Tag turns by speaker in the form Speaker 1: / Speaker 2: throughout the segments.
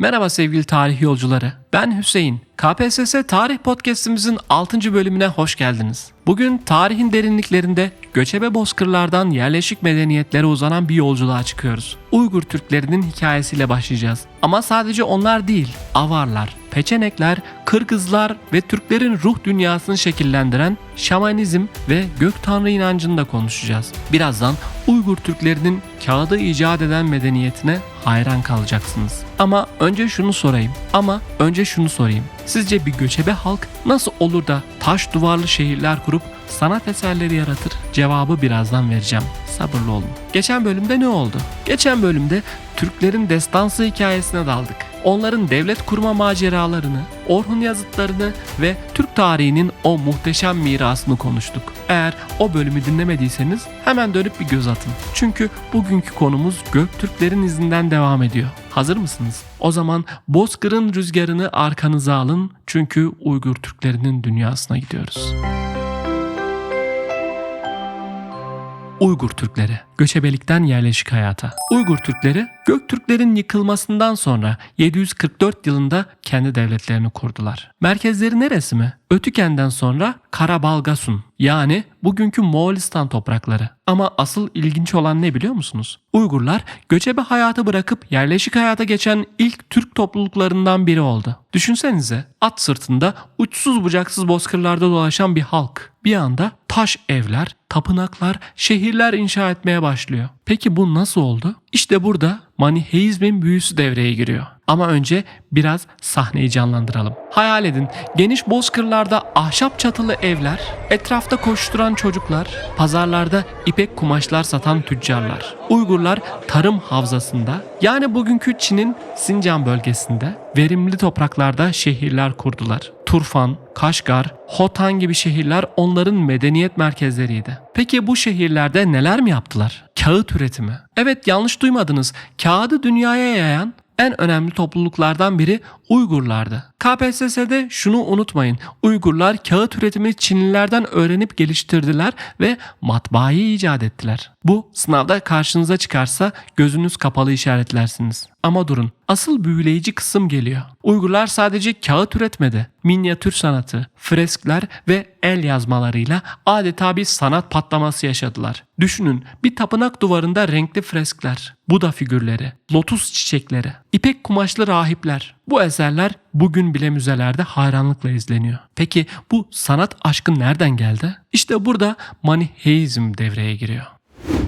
Speaker 1: Merhaba sevgili tarih yolcuları. Ben Hüseyin. KPSS Tarih Podcast'imizin 6. bölümüne hoş geldiniz. Bugün tarihin derinliklerinde göçebe bozkırlardan yerleşik medeniyetlere uzanan bir yolculuğa çıkıyoruz. Uygur Türklerinin hikayesiyle başlayacağız. Ama sadece onlar değil, Avarlar, Peçenekler, Kırgızlar ve Türklerin ruh dünyasını şekillendiren şamanizm ve gök tanrı inancını da konuşacağız. Birazdan Uygur Türklerinin kağıdı icat eden medeniyetine hayran kalacaksınız. Ama önce şunu sorayım. Ama önce şunu sorayım. Sizce bir göçebe halk nasıl olur da taş duvarlı şehirler kurup sanat eserleri yaratır? Cevabı birazdan vereceğim. Sabırlı olun. Geçen bölümde ne oldu? Geçen bölümde Türklerin destansı hikayesine daldık. Onların devlet kurma maceralarını, Orhun yazıtlarını ve Türk tarihinin o muhteşem mirasını konuştuk. Eğer o bölümü dinlemediyseniz hemen dönüp bir göz atın. Çünkü bugünkü konumuz Göktürklerin izinden devam ediyor. Hazır mısınız? O zaman Bozkır'ın rüzgarını arkanıza alın çünkü Uygur Türklerinin dünyasına gidiyoruz. Uygur Türkleri göçebelikten yerleşik hayata. Uygur Türkleri Göktürklerin yıkılmasından sonra 744 yılında kendi devletlerini kurdular. Merkezleri neresi mi? Ötüken'den sonra Karabalgasun yani bugünkü Moğolistan toprakları. Ama asıl ilginç olan ne biliyor musunuz? Uygurlar göçebe hayatı bırakıp yerleşik hayata geçen ilk Türk topluluklarından biri oldu. Düşünsenize at sırtında uçsuz bucaksız bozkırlarda dolaşan bir halk. Bir anda taş evler, tapınaklar, şehirler inşa etmeye başlıyor. Peki bu nasıl oldu? İşte burada Maniheizmin büyüsü devreye giriyor. Ama önce biraz sahneyi canlandıralım. Hayal edin geniş bozkırlarda ahşap çatılı evler, etrafta koşturan çocuklar, pazarlarda ipek kumaşlar satan tüccarlar. Uygurlar tarım havzasında yani bugünkü Çin'in Sincan bölgesinde verimli topraklarda şehirler kurdular. Turfan, Kaşgar, Hotan gibi şehirler onların medeniyet merkezleriydi. Peki bu şehirlerde neler mi yaptılar? Kağıt üretimi. Evet yanlış duymadınız. Kağıdı dünyaya yayan en önemli topluluklardan biri Uygurlardı. KPSS'de şunu unutmayın. Uygurlar kağıt üretimini Çinlilerden öğrenip geliştirdiler ve matbaayı icat ettiler. Bu sınavda karşınıza çıkarsa gözünüz kapalı işaretlersiniz. Ama durun. Asıl büyüleyici kısım geliyor. Uygurlar sadece kağıt üretmedi. Minyatür sanatı, freskler ve el yazmalarıyla adeta bir sanat patlaması yaşadılar. Düşünün bir tapınak duvarında renkli freskler, Buda figürleri, lotus çiçekleri, ipek kumaşlı rahipler. Bu eserler bugün bile müzelerde hayranlıkla izleniyor. Peki bu sanat aşkı nereden geldi? İşte burada Maniheizm devreye giriyor.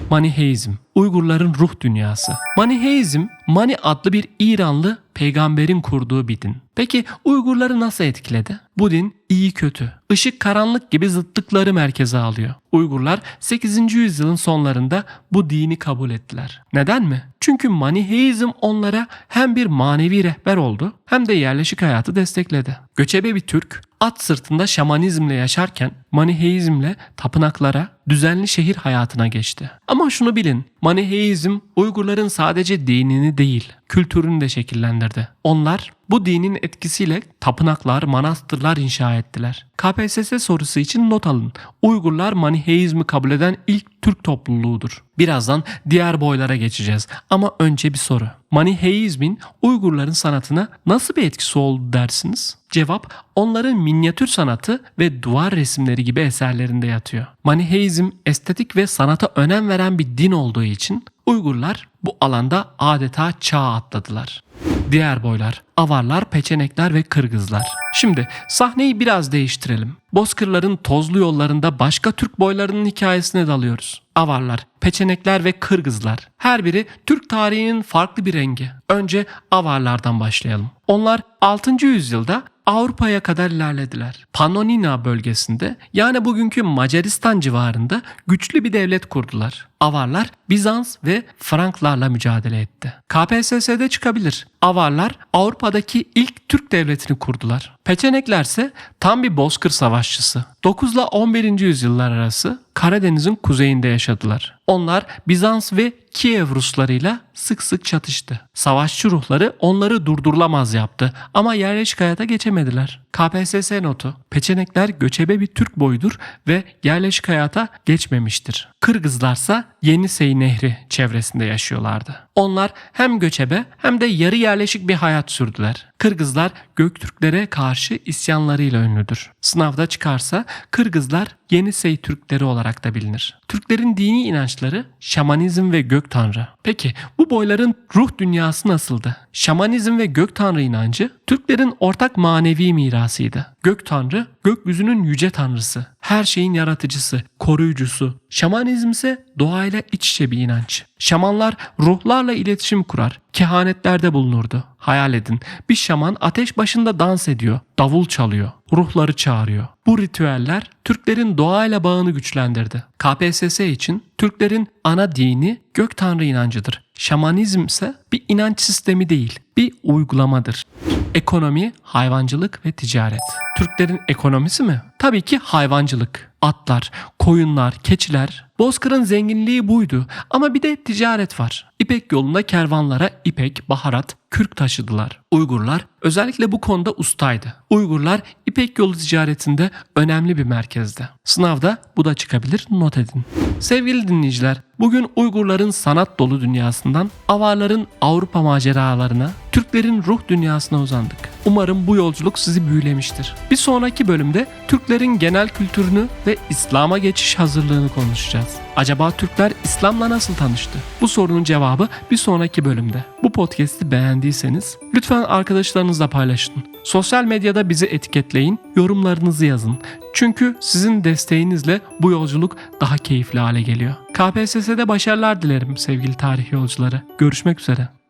Speaker 1: Maniheizm, Uygurların ruh dünyası. Maniheizm, Mani adlı bir İranlı peygamberin kurduğu bir din. Peki Uygurları nasıl etkiledi? Bu din iyi kötü, ışık karanlık gibi zıtlıkları merkeze alıyor. Uygurlar 8. yüzyılın sonlarında bu dini kabul ettiler. Neden mi? Çünkü Maniheizm onlara hem bir manevi rehber oldu hem de yerleşik hayatı destekledi. Göçebe bir Türk at sırtında şamanizmle yaşarken Maniheizmle tapınaklara, düzenli şehir hayatına geçti. Ama şunu bilin, Maniheizm Uygurların sadece dinini değil, kültürünü de şekillendirdi. Onlar bu dinin etkisiyle tapınaklar, manastırlar inşa ettiler. KPSS sorusu için not alın. Uygurlar Maniheizmi kabul eden ilk Türk topluluğudur. Birazdan diğer boylara geçeceğiz ama önce bir soru. Maniheizmin Uygurların sanatına nasıl bir etkisi oldu dersiniz? Cevap onların minyatür sanatı ve duvar resimleri gibi eserlerinde yatıyor. Maniheizm estetik ve sanata önem veren bir din olduğu için Uygurlar bu alanda adeta çağ atladılar. Diğer boylar, avarlar, peçenekler ve kırgızlar. Şimdi sahneyi biraz değiştirelim. Bozkırların tozlu yollarında başka Türk boylarının hikayesine dalıyoruz. Avarlar, peçenekler ve kırgızlar. Her biri Türk tarihinin farklı bir rengi. Önce avarlardan başlayalım. Onlar 6. yüzyılda Avrupa'ya kadar ilerlediler. Pannonina bölgesinde yani bugünkü Macaristan civarında güçlü bir devlet kurdular. Avarlar Bizans ve Franklarla mücadele etti. KPSS'de çıkabilir. Avarlar Avrupa'daki ilk Türk devletini kurdular. Peçenekler ise tam bir bozkır savaşçısı. 9 ile 11. yüzyıllar arası Karadeniz'in kuzeyinde yaşadılar. Onlar Bizans ve Kiev Ruslarıyla sık sık çatıştı. Savaşçı ruhları onları durdurulamaz yaptı ama yerleşik hayata geçemediler. KPSS notu. Peçenekler göçebe bir Türk boyudur ve yerleşik hayata geçmemiştir. Kırgızlarsa Yenisey Nehri çevresinde yaşıyorlardı. Onlar hem göçebe hem de yarı yerleşik bir hayat sürdüler. Kırgızlar Göktürklere karşı isyanlarıyla ünlüdür. Sınavda çıkarsa Kırgızlar Yenisey Türkleri olarak da bilinir. Türklerin dini inançları şamanizm ve gök tanrı. Peki bu boyların ruh dünyası nasıldı? Şamanizm ve gök tanrı inancı Türklerin ortak manevi mirasıydı. Gök tanrı gökyüzünün yüce tanrısı, her şeyin yaratıcısı, koruyucusu. Şamanizm ise doğayla iç içe bir inanç. Şamanlar ruhlarla iletişim kurar, kehanetlerde bulunurdu. Hayal edin bir şaman ateş başında dans ediyor, davul çalıyor, ruhları çağırıyor. Bu ritüeller Türklerin doğayla bağını güçlendirdi. KPSS için Türklerin ana dini gök tanrı inancıdır. Şamanizm ise bir inanç sistemi değil, bir uygulamadır. Ekonomi, hayvancılık ve ticaret. Türklerin ekonomisi mi? Tabii ki hayvancılık. Atlar, koyunlar, keçiler. Bozkır'ın zenginliği buydu ama bir de ticaret var. İpek yolunda kervanlara ipek, baharat, kürk taşıdılar. Uygurlar özellikle bu konuda ustaydı. Uygurlar İpek yolu ticaretinde önemli bir merkezde. Sınavda bu da çıkabilir not edin. Sevgili dinleyiciler, bugün Uygurların sanat dolu dünyasından avarların Avrupa maceralarına, Türklerin ruh dünyasına uzandık. Umarım bu yolculuk sizi büyülemiştir. Bir sonraki bölümde Türklerin genel kültürünü ve İslam'a geçiş hazırlığını konuşacağız. Acaba Türkler İslam'la nasıl tanıştı? Bu sorunun cevabı bir sonraki bölümde. Bu podcast'i beğendiyseniz lütfen arkadaşlarınızla paylaşın. Sosyal medyada bizi etiketleyin, yorumlarınızı yazın. Çünkü sizin desteğinizle bu yolculuk daha keyifli hale geliyor. KPSS'de başarılar dilerim sevgili tarih yolcuları. Görüşmek üzere.